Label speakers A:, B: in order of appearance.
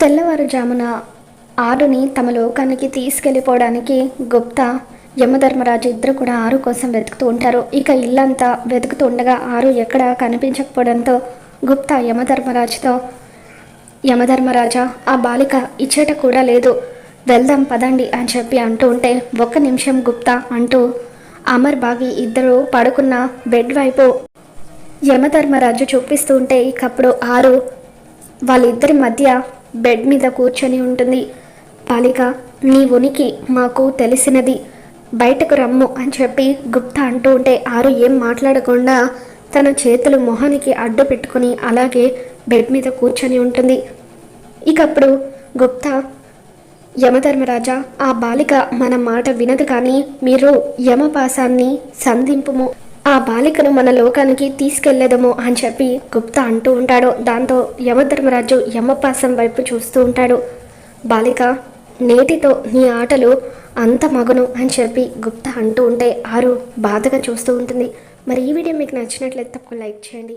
A: తెల్లవారుజామున ఆరుని తమ లోకానికి తీసుకెళ్ళిపోవడానికి గుప్తా యమధర్మరాజు ఇద్దరు కూడా ఆరు కోసం వెతుకుతూ ఉంటారు. ఇక ఇల్లంతా వెతుకుతూ ఉండగా ఆరు ఎక్కడ కనిపించకపోవడంతో గుప్తా యమధర్మరాజుతో యమధర్మరాజా ఆ బాలిక ఇచ్చేట కూడా లేదు. వెళ్దాం పదండి అని చెప్పి అంటూ ఉంటే ఒక్క నిమిషం గుప్తా అంటూ అమర్ బాగి ఇద్దరు పడుకున్న బెడ్ వైపు యమధర్మరాజు చూపిస్తూ ఉంటే ఇకప్పుడు ఆరు వాళ్ళిద్దరి మధ్య బెడ్ మీద కూర్చొని ఉంటుంది. బాలిక నీ ఉనికి మాకు తెలిసినది. బయటకు రమ్ము అని చెప్పి గుప్తా అంటూ ఉంటే ఆరు ఏం మాట్లాడకుండా తన చేతులు మొహానికి అడ్డు పెట్టుకుని అలాగే బెడ్ మీద కూర్చొని ఉంటుంది. ఇకప్పుడు గుప్తా యమధర్మరాజా ఆ బాలిక మన మాట వినదు కానీ మీరు యమపాసాన్ని సంధింపుము. ఆ బాలికను మన లోకానికి తీసుకెళ్ళేదము అని చెప్పి గుప్తా అంటూ ఉంటాడు. దాంతో యమధర్మరాజు యమపాసం వైపు చూస్తూ ఉంటాడు. బాలిక నేటితో నీ ఆటలు అంత మగును అని చెప్పి గుప్తా అంటూ ఉంటే ఆరు బాధగా చూస్తూ ఉంటుంది. మరి ఈ వీడియో మీకు నచ్చినట్లయితే తప్పకుండా లైక్ చేయండి.